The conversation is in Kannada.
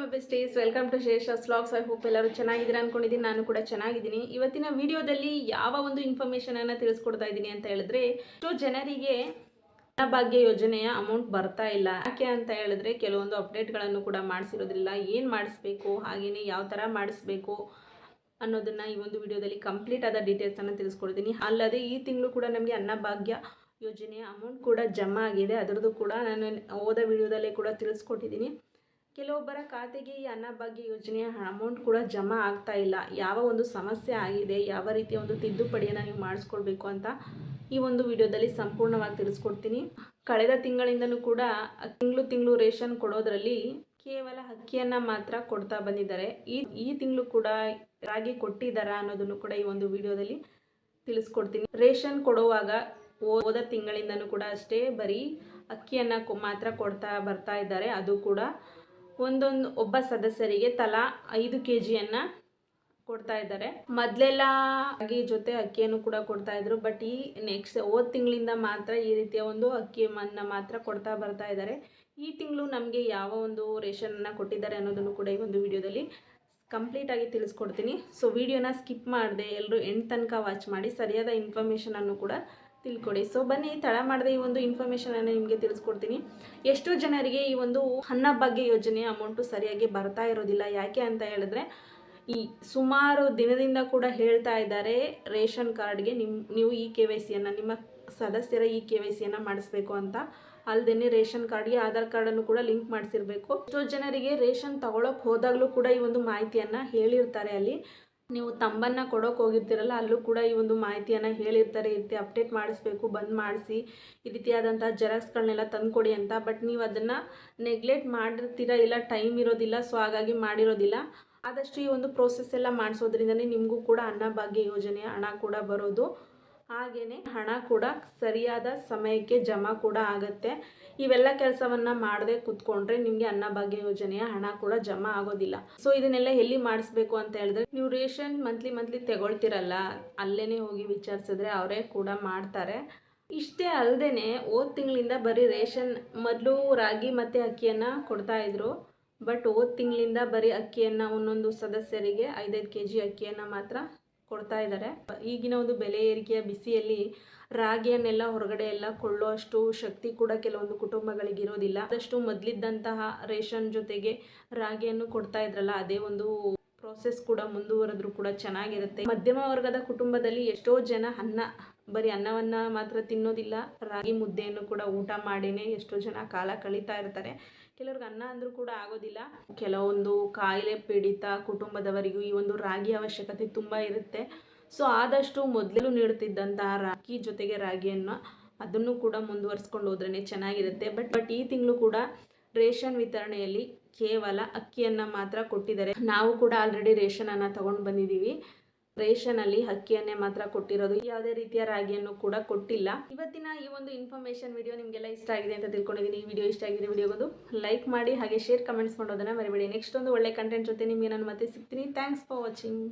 ಮೈ ಬೆಸ್ಟೀಸ್ ವೆಲ್ಕಮ್ ಟು ಶೇಷ ಸ್ಲಾಗ್ಸ್ ಐ ಹೋಪ್ ಎಲ್ಲರೂ ಚೆನ್ನಾಗಿದ್ದೀರಾ ಅನ್ಕೊಂಡಿದ್ದೀನಿ. ನಾನು ಕೂಡ ಚೆನ್ನಾಗಿದ್ದೀನಿ. ಇವತ್ತಿನ ವಿಡಿಯೋದಲ್ಲಿ ಯಾವ ಒಂದು ಇನ್ಫಾರ್ಮೇಷನನ್ನು ತಿಳಿಸ್ಕೊಡ್ತಾ ಇದ್ದೀನಿ ಅಂತ ಹೇಳಿದ್ರೆ, ಎಷ್ಟೋ ಜನರಿಗೆ ಅನ್ನಭಾಗ್ಯ ಯೋಜನೆಯ ಅಮೌಂಟ್ ಬರ್ತಾ ಇಲ್ಲ. ಯಾಕೆ ಅಂತ ಹೇಳಿದ್ರೆ, ಕೆಲವೊಂದು ಅಪ್ಡೇಟ್ಗಳನ್ನು ಕೂಡ ಮಾಡಿಸಿರೋದ್ರಿಲ್ಲ ಏನು ಮಾಡಿಸ್ಬೇಕು ಹಾಗೆಯೇ ಯಾವ ಥರ ಮಾಡಿಸ್ಬೇಕು ಅನ್ನೋದನ್ನು ಈ ಒಂದು ವಿಡಿಯೋದಲ್ಲಿ ಕಂಪ್ಲೀಟ್ ಆದ ಡೀಟೇಲ್ಸನ್ನು ತಿಳಿಸ್ಕೊಡ್ತೀನಿ. ಅಲ್ಲದೆ ಈ ತಿಂಗಳು ಕೂಡ ನಮಗೆ ಅನ್ನಭಾಗ್ಯ ಯೋಜನೆಯ ಅಮೌಂಟ್ ಕೂಡ ಜಮಾ ಆಗಿದೆ. ಅದರದ್ದು ಕೂಡ ನಾನು ಹೋದ ವಿಡಿಯೋದಲ್ಲೇ ಕೂಡ ತಿಳಿಸ್ಕೊಟ್ಟಿದ್ದೀನಿ. ಕೆಲವೊಬ್ಬರ ಖಾತೆಗೆ ಈ ಅನ್ನಭಾಗ್ಯ ಯೋಜನೆಯ ಅಮೌಂಟ್ ಕೂಡ ಜಮಾ ಆಗ್ತಾ ಇಲ್ಲ. ಯಾವ ಒಂದು ಸಮಸ್ಯೆ ಆಗಿದೆ, ಯಾವ ರೀತಿಯ ಒಂದು ತಿದ್ದುಪಡಿಯನ್ನು ನೀವು ಮಾಡಿಸ್ಕೊಳ್ಬೇಕು ಅಂತ ಈ ಒಂದು ವಿಡಿಯೋದಲ್ಲಿ ಸಂಪೂರ್ಣವಾಗಿ ತಿಳಿಸ್ಕೊಡ್ತೀನಿ. ಕಳೆದ ತಿಂಗಳಿಂದಲೂ ಕೂಡ ತಿಂಗಳು ತಿಂಗಳು ರೇಷನ್ ಕೊಡೋದ್ರಲ್ಲಿ ಕೇವಲ ಅಕ್ಕಿಯನ್ನು ಮಾತ್ರ ಕೊಡ್ತಾ ಬಂದಿದ್ದಾರೆ. ಈ ಈ ತಿಂಗಳು ಕೂಡ ರಾಗಿ ಕೊಟ್ಟಿದ್ದಾರಾ ಅನ್ನೋದನ್ನು ಕೂಡ ಈ ಒಂದು ವಿಡಿಯೋದಲ್ಲಿ ತಿಳಿಸ್ಕೊಡ್ತೀನಿ. ರೇಷನ್ ಕೊಡುವಾಗ ಹೋದ ತಿಂಗಳಿಂದನೂ ಕೂಡ ಅಷ್ಟೇ ಬರೀ ಅಕ್ಕಿಯನ್ನು ಮಾತ್ರ ಕೊಡ್ತಾ ಬರ್ತಾ ಇದ್ದಾರೆ. ಅದು ಕೂಡ ಒಂದೊಂದು ಒಬ್ಬ ಸದಸ್ಯರಿಗೆ ತಲಾ ಐದು ಕೆ ಜಿಯನ್ನು ಕೊಡ್ತಾ ಇದ್ದಾರೆ. ಮೊದಲೆಲ್ಲ ಅಕ್ಕಿ ಜೊತೆ ಅಕ್ಕಿಯನ್ನು ಕೂಡ ಕೊಡ್ತಾ ಇದ್ರು ಬಟ್ ಈ ನೆಕ್ಸ್ಟ್ ಹೋದ ತಿಂಗಳಿಂದ ಮಾತ್ರ ಈ ರೀತಿಯ ಒಂದು ಅಕ್ಕಿಯನ್ನು ಮಾತ್ರ ಕೊಡ್ತಾ ಬರ್ತಾ ಇದ್ದಾರೆ. ಈ ತಿಂಗಳು ನಮಗೆ ಯಾವ ಒಂದು ರೇಷನನ್ನು ಕೊಟ್ಟಿದ್ದಾರೆ ಅನ್ನೋದನ್ನು ಕೂಡ ಈ ಒಂದು ವಿಡಿಯೋದಲ್ಲಿ ಕಂಪ್ಲೀಟಾಗಿ ತಿಳಿಸ್ಕೊಡ್ತೀನಿ. ಸೊ ವಿಡಿಯೋನ ಸ್ಕಿಪ್ ಮಾಡಿದೆ ಎಲ್ಲರೂ ಎಂಡ್ ತನಕ ವಾಚ್ ಮಾಡಿ, ಸರಿಯಾದ ಇನ್ಫಾರ್ಮೇಷನನ್ನು ಕೂಡ ತಿಳ್ಕೊಡಿ ಸೊ ಬನ್ನಿ ತಳ ಮಾಡದೆ ಈ ಒಂದು ಇನ್ಫಾರ್ಮೇಷನನ್ನು ನಿಮಗೆ ತಿಳಿಸ್ಕೊಡ್ತೀನಿ. ಎಷ್ಟೋ ಜನರಿಗೆ ಈ ಒಂದು ಅನ್ನಭಾಗ್ಯ ಯೋಜನೆ ಅಮೌಂಟು ಸರಿಯಾಗಿ ಬರ್ತಾ ಇರೋದಿಲ್ಲ. ಯಾಕೆ ಅಂತ ಹೇಳಿದ್ರೆ, ಈ ಸುಮಾರು ದಿನದಿಂದ ಕೂಡ ಹೇಳ್ತಾ ಇದ್ದಾರೆ ರೇಷನ್ ಕಾರ್ಡ್ಗೆ ನಿಮ್ಮ ನೀವು ಈ ಕೆ ವೈ ಸಿಯನ್ನು ನಿಮ್ಮ ಸದಸ್ಯರ ಈ ಕೆ ವೈ ಸಿಯನ್ನು ಮಾಡಿಸ್ಬೇಕು ಅಂತ. ಅಲ್ಲದೆ ರೇಷನ್ ಕಾರ್ಡ್ಗೆ ಆಧಾರ್ ಕಾರ್ಡನ್ನು ಕೂಡ ಲಿಂಕ್ ಮಾಡಿಸಿರ್ಬೇಕು. ಎಷ್ಟೋ ಜನರಿಗೆ ರೇಷನ್ ತಗೊಳಕ್ಕೆ ಹೋದಾಗಲೂ ಕೂಡ ಈ ಒಂದು ಮಾಹಿತಿಯನ್ನು ಹೇಳಿರ್ತಾರೆ ಅಲ್ಲಿ. ನೀವು ತಂಬನ್ನು ಕೊಡೋಕೆ ಹೋಗಿರ್ತೀರಲ್ಲ, ಅಲ್ಲೂ ಕೂಡ ಈ ಒಂದು ಮಾಹಿತಿಯನ್ನು ಹೇಳಿರ್ತಾರೆ. ಇರ್ತಿ ರೀತಿ ಅಪ್ಡೇಟ್ ಮಾಡಿಸ್ಬೇಕು, ಬಂದ್ ಮಾಡಿಸಿ, ಈ ರೀತಿಯಾದಂಥ ಜೆರಾಕ್ಸ್ಗಳನ್ನೆಲ್ಲ ತಂದುಕೊಡಿ ಅಂತ. ಬಟ್ ನೀವು ಅದನ್ನು ನೆಗ್ಲೆಕ್ಟ್ ಮಾಡಿರ್ತೀರ ಇಲ್ಲ ಟೈಮ್ ಇರೋದಿಲ್ಲ ಸೊ ಹಾಗಾಗಿ ಮಾಡಿರೋದಿಲ್ಲ. ಆದಷ್ಟು ಈ ಒಂದು ಪ್ರೋಸೆಸ್ ಎಲ್ಲ ಮಾಡಿಸೋದ್ರಿಂದನೇ ನಿಮಗೂ ಕೂಡ ಅನ್ನಭಾಗ್ಯ ಯೋಜನೆಯ ಹಣ ಕೂಡ ಬರೋದು. ಹಾಗೆಯೇ ಹಣ ಕೂಡ ಸರಿಯಾದ ಸಮಯಕ್ಕೆ ಜಮಾ ಕೂಡ ಆಗುತ್ತೆ. ಇವೆಲ್ಲ ಕೆಲಸವನ್ನ ಮಾಡದೆ ಕುತ್ಕೊಂಡ್ರೆ ನಿಮಗೆ ಅನ್ನಭಾಗ್ಯ ಯೋಜನೆಯ ಹಣ ಕೂಡ ಜಮಾ ಆಗೋದಿಲ್ಲ. ಸೊ ಇದನ್ನೆಲ್ಲ ಎಲ್ಲಿ ಮಾಡಿಸ್ಬೇಕು ಅಂತ ಹೇಳಿದ್ರೆ, ನೀವು ರೇಷನ್ ಮಂತ್ಲಿ ಮಂತ್ಲಿ ತಗೊಳ್ತಿರಲ್ಲ, ಅಲ್ಲೇನೆ ಹೋಗಿ ವಿಚಾರಿಸಿದ್ರೆ ಅವರೇ ಕೂಡ ಮಾಡ್ತಾರೆ. ಇಷ್ಟೇ ಅಲ್ಲದೆ ಹೋದ ತಿಂಗಳಿಂದ ಬರೀ ರೇಷನ್ ಮೊದಲು ರಾಗಿ ಮತ್ತೆ ಅಕ್ಕಿಯನ್ನು ಕೊಡ್ತಾ ಇದ್ರು. ಬಟ್ ಹೋದ ತಿಂಗಳಿಂದ ಬರೀ ಅಕ್ಕಿಯನ್ನು ಒಂದೊಂದು ಸದಸ್ಯರಿಗೆ ಐದೈದು ಕೆ ಜಿ ಅಕ್ಕಿಯನ್ನು ಮಾತ್ರ ಕೊಡ್ತಾ ಇದ್ದಾರೆ. ಈಗಿನ ಒಂದು ಬೆಲೆ ಏರಿಕೆಯ ಬಿಸಿಯಲ್ಲಿ ರಾಗಿಯನ್ನೆಲ್ಲ ಹೊರಗಡೆ ಎಲ್ಲ ಕೊಳ್ಳೋ ಅಷ್ಟು ಶಕ್ತಿ ಕೂಡ ಕೆಲವೊಂದು ಕುಟುಂಬಗಳಿಗೆ ಇರೋದಿಲ್ಲ. ಆದಷ್ಟು ಮೊದಲಿದ್ದಂತಹ ರೇಷನ್ ಜೊತೆಗೆ ರಾಗಿಯನ್ನು ಕೊಡ್ತಾ ಇದ್ರಲ್ಲ, ಅದೇ ಒಂದು ಪ್ರೋಸೆಸ್ ಕೂಡ ಮುಂದುವರೆದ್ರು ಕೂಡ ಚೆನ್ನಾಗಿರುತ್ತೆ. ಮಧ್ಯಮ ವರ್ಗದ ಕುಟುಂಬದಲ್ಲಿ ಎಷ್ಟೋ ಜನ ಅನ್ನ ಬರೀ ಅನ್ನವನ್ನ ಮಾತ್ರ ತಿನ್ನೋದಿಲ್ಲ, ರಾಗಿ ಮುದ್ದೆಯನ್ನು ಕೂಡ ಊಟ ಮಾಡಿನೇ ಎಷ್ಟೋ ಜನ ಕಾಲ ಕಳೀತಾ ಇರ್ತಾರೆ. ಕೆಲವ್ರಿಗೆ ಅನ್ನ ಅಂದರೂ ಕೂಡ ಆಗೋದಿಲ್ಲ. ಕೆಲವೊಂದು ಕಾಯಿಲೆ ಪೀಡಿತ ಕುಟುಂಬದವರಿಗೂ ಈ ಒಂದು ರಾಗಿ ಅವಶ್ಯಕತೆ ತುಂಬ ಇರುತ್ತೆ. ಸೊ, ಆದಷ್ಟು ಮೊದಲು ನೀಡುತ್ತಿದ್ದಂತಹ ರಾಗಿ ಜೊತೆಗೆ ರಾಗಿಯನ್ನು ಅದನ್ನು ಕೂಡ ಮುಂದುವರಿಸ್ಕೊಂಡು ಹೋದ್ರೇ ಚೆನ್ನಾಗಿರುತ್ತೆ. ಬಟ್ ಬಟ್ ಈ ತಿಂಗಳು ಕೂಡ ರೇಷನ್ ವಿತರಣೆಯಲ್ಲಿ ಕೇವಲ ಅಕ್ಕಿಯನ್ನು ಮಾತ್ರ ಕೊಟ್ಟಿದ್ದಾರೆ. ನಾವು ಕೂಡ ಆಲ್ರೆಡಿ ರೇಷನನ್ನು ತಗೊಂಡು ಬಂದಿದ್ದೀವಿ. ರೇಷನಲ್ಲಿ ಅಕ್ಕಿಯನ್ನೇ ಮಾತ್ರ ಕೊಟ್ಟಿರೋದು. ಯಾವುದೇ ರೀತಿಯ ರಾಗಿಯನ್ನು ಕೂಡ ಕೊಟ್ಟಿಲ್ಲ. ಇವತ್ತಿನ ಈ ಒಂದು ಇನ್ಫಾರ್ಮೇಶನ್ ವಿಡಿಯೋ ನಿಮಗೆಲ್ಲ ಇಷ್ಟ ಆಗಿದೆ ಅಂತ ತಿಳ್ಕೊಂಡಿದ್ದೀನಿ. ಈ ವಿಡಿಯೋ ಇಷ್ಟ ಆಗಿದೆ ವಿಡಿಯೋಗೊಂದು ಲೈಕ್ ಮಾಡಿ ಹಾಗೆ ಶೇರ್ ಕಮೆಂಟ್ಸ್ ಮಾಡೋದನ್ನ ಮರಿಬೇಡಿ. ನೆಕ್ಸ್ಟ್ ಒಂದು ಒಳ್ಳೆ ಕಂಟೆಂಟ್ ಜೊತೆ ನಿಮಗೆ ನಾನು ಮತ್ತೆ ಸಿಗ್ತೀನಿ. Thanks for watching